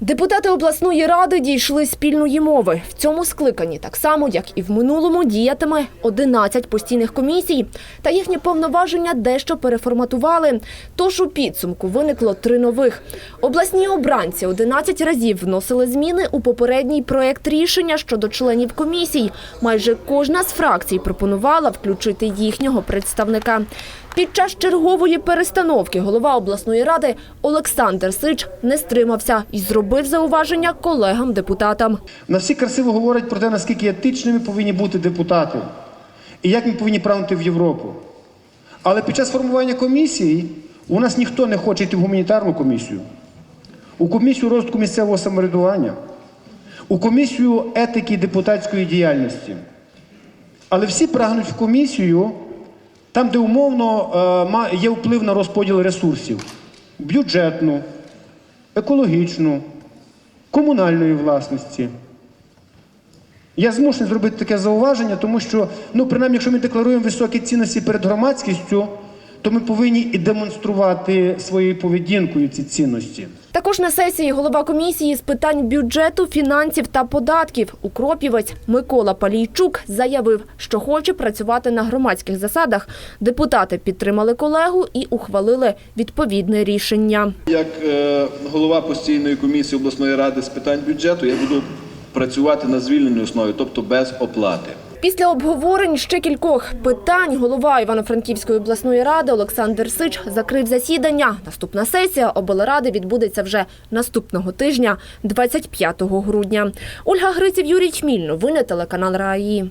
Депутати обласної ради дійшли спільної мови. В цьому скликанні, так само як і в минулому, діятиме 11 постійних комісій. Та їхні повноваження дещо переформатували. Тож у підсумку виникло три нових. Обласні обранці 11 разів вносили зміни у попередній проект рішення щодо членів комісій. Майже кожна з фракцій пропонувала включити їхнього представника. Під час чергової перестановки голова обласної ради Олександр Сич не стримався і зробив зауваження колегам-депутатам. На всі красиво говорять про те, наскільки етичними повинні бути депутати і як ми повинні прагнути в Європу. Але під час формування комісії у нас ніхто не хоче йти в гуманітарну комісію, у комісію розвитку місцевого самоврядування, у комісію етики депутатської діяльності. Але всі прагнуть в комісію там, де умовно е, є вплив на розподіл ресурсів бюджетну, екологічну, комунальної власності. Я змушений зробити таке зауваження, тому що, ну, принаймні, якщо ми декларуємо високі цінності перед громадськістю, то ми повинні і демонструвати своєю поведінкою ці цінності. Також на сесії голова комісії з питань бюджету, фінансів та податків Укропівець Микола Палійчук заявив, що хоче працювати на громадських засадах. Депутати підтримали колегу і ухвалили відповідне рішення. Як е, голова постійної комісії обласної ради з питань бюджету, я буду працювати на звільненій основі, тобто без оплати. Після обговорень ще кількох питань голова Івано-Франківської обласної ради Олександр Сич закрив засідання. Наступна сесія облради відбудеться вже наступного тижня, 25 грудня. Ольга Гриців, Юрій Чміль. Новини телеканал РАІ.